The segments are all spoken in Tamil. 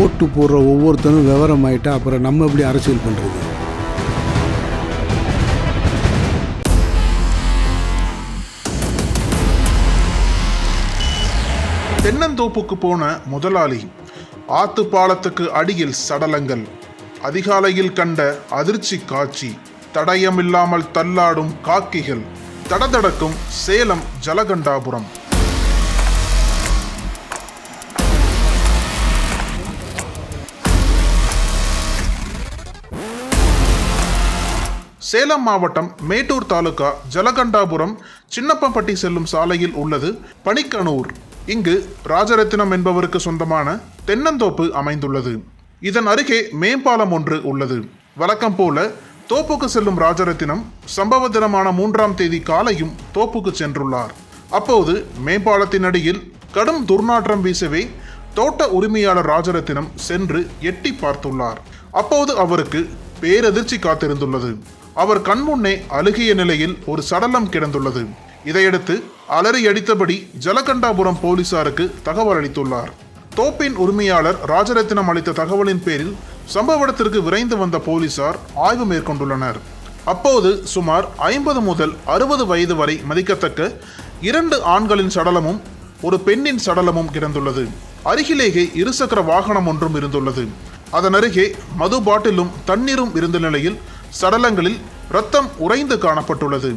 ஓட்டு போடுற ஒவ்வொருத்தனும் விவரம் ஆயிட்டா அப்புறம் நம்ம எப்படி அரசியல் பண்ணுறது தென்னந்தோப்புக்கு போன முதலாளி ஆத்து பாலத்துக்கு அடியில் சடலங்கள். அதிகாலையில் கண்ட அதிர்ச்சி காட்சி தடயமில்லாமல் தள்ளாடும் காக்கிகள் தடதடக்கும் சேலம் ஜலகண்டாபுரம். சேலம் மாவட்டம் மேட்டூர் தாலுகா ஜலகண்டாபுரம் சின்னப்பம்பட்டி செல்லும் சாலையில் உள்ளது பனிக்கனூர். இங்கு ராஜரத்தினம் என்பவருக்கு சொந்தமான தென்னந்தோப்பு அமைந்துள்ளது. இதன் அருகே மேம்பாலம் ஒன்று உள்ளது. வழக்கம் போல தோப்புக்கு செல்லும் ராஜரத்தினம் சம்பவ தினமான மூன்றாம் தேதி காலையும் தோப்புக்கு சென்றுள்ளார். அப்போது மேம்பாலத்தின் அடியில் கடும் துர்நாற்றம் வீசவே தோட்ட உரிமையாளர் ராஜரத்தினம் சென்று எட்டி பார்த்துள்ளார். அப்போது அவருக்கு பேரதிர்ச்சி காத்திருந்துள்ளது. அவர் கண்முன்னே அழுகிய நிலையில் ஒரு சடலம் கிடந்துள்ளது. இதையடுத்து அலறி அடித்தபடி ஜலகண்டாபுரம் போலீசாருக்கு தகவல் அளித்துள்ளார். தோப்பின் உரிமையாளர் ராஜரத்தினம் அளித்த தகவலின் பேரில் சம்பவ இடத்திற்கு விரைந்து வந்த போலீசார் ஆய்வு மேற்கொண்டுள்ளனர். அப்போது சுமார் ஐம்பது முதல் அறுபது வயது வரை மதிக்கத்தக்க இரண்டு ஆண்களின் சடலமும் ஒரு பெண்ணின் சடலமும் கிடந்துள்ளது. அருகிலேயே இருசக்கர வாகனம் ஒன்றும் இருந்துள்ளது. அதன் அருகே மது பாட்டிலும் தண்ணீரும் இருந்த நிலையில் சடலங்களில் ரத்தம் உறைந்து காணப்பட்டுள்ளது.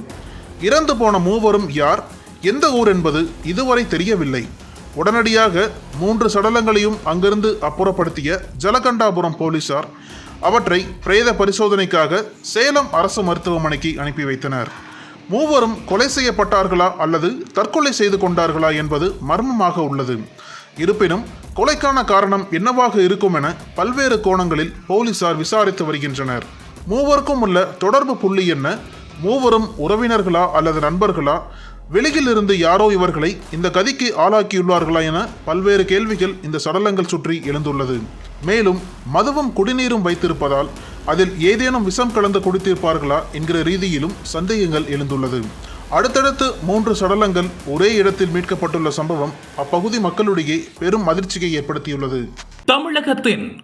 இறந்து போன மூவரும் யார்? எந்த ஊர் என்பது இதுவரை தெரியவில்லை. உடனடியாக மூன்று சடலங்களையும் அங்கிருந்து அப்புறப்படுத்திய ஜலகண்டாபுரம் போலீசார் அவற்றை பிரேத பரிசோதனைக்காக சேலம் அரசு மருத்துவமனைக்கு அனுப்பி வைத்தனர். மூவரும் கொலை செய்யப்பட்டார்களா அல்லது தற்கொலை செய்து கொண்டார்களா என்பது மர்மமாக உள்ளது. இருப்பினும் கொலைக்கான காரணம் என்னவாக இருக்கும் என பல்வேறு கோணங்களில் போலீசார் விசாரித்து வருகின்றனர். மூவருக்கும் உள்ள தொடர்பு புள்ளி என்ன? மூவரும் உறவினர்களா அல்லது நண்பர்களா? வெளியில் இருந்து யாரோ இவர்களை இந்த கதிக்கு ஆளாக்கியுள்ளார்களா என பல்வேறு கேள்விகள் இந்த சடலங்கள் சுற்றி எழுந்துள்ளது. மேலும் மதுவும் குடிநீரும் வைத்திருப்பதால் அதில் ஏதேனும் விஷம் கலந்து குடித்திருப்பார்களா என்கிற ரீதியிலும் சந்தேகங்கள் எழுந்துள்ளது. அடுத்தடுத்து மூன்று சடலங்கள் ஒரே இடத்தில் மீட்கப்பட்டுள்ள சம்பவம் அப்பகுதி மக்களிடையே பெரும் அதிர்ச்சியை ஏற்படுத்தியுள்ளது. தமிழகத்தின்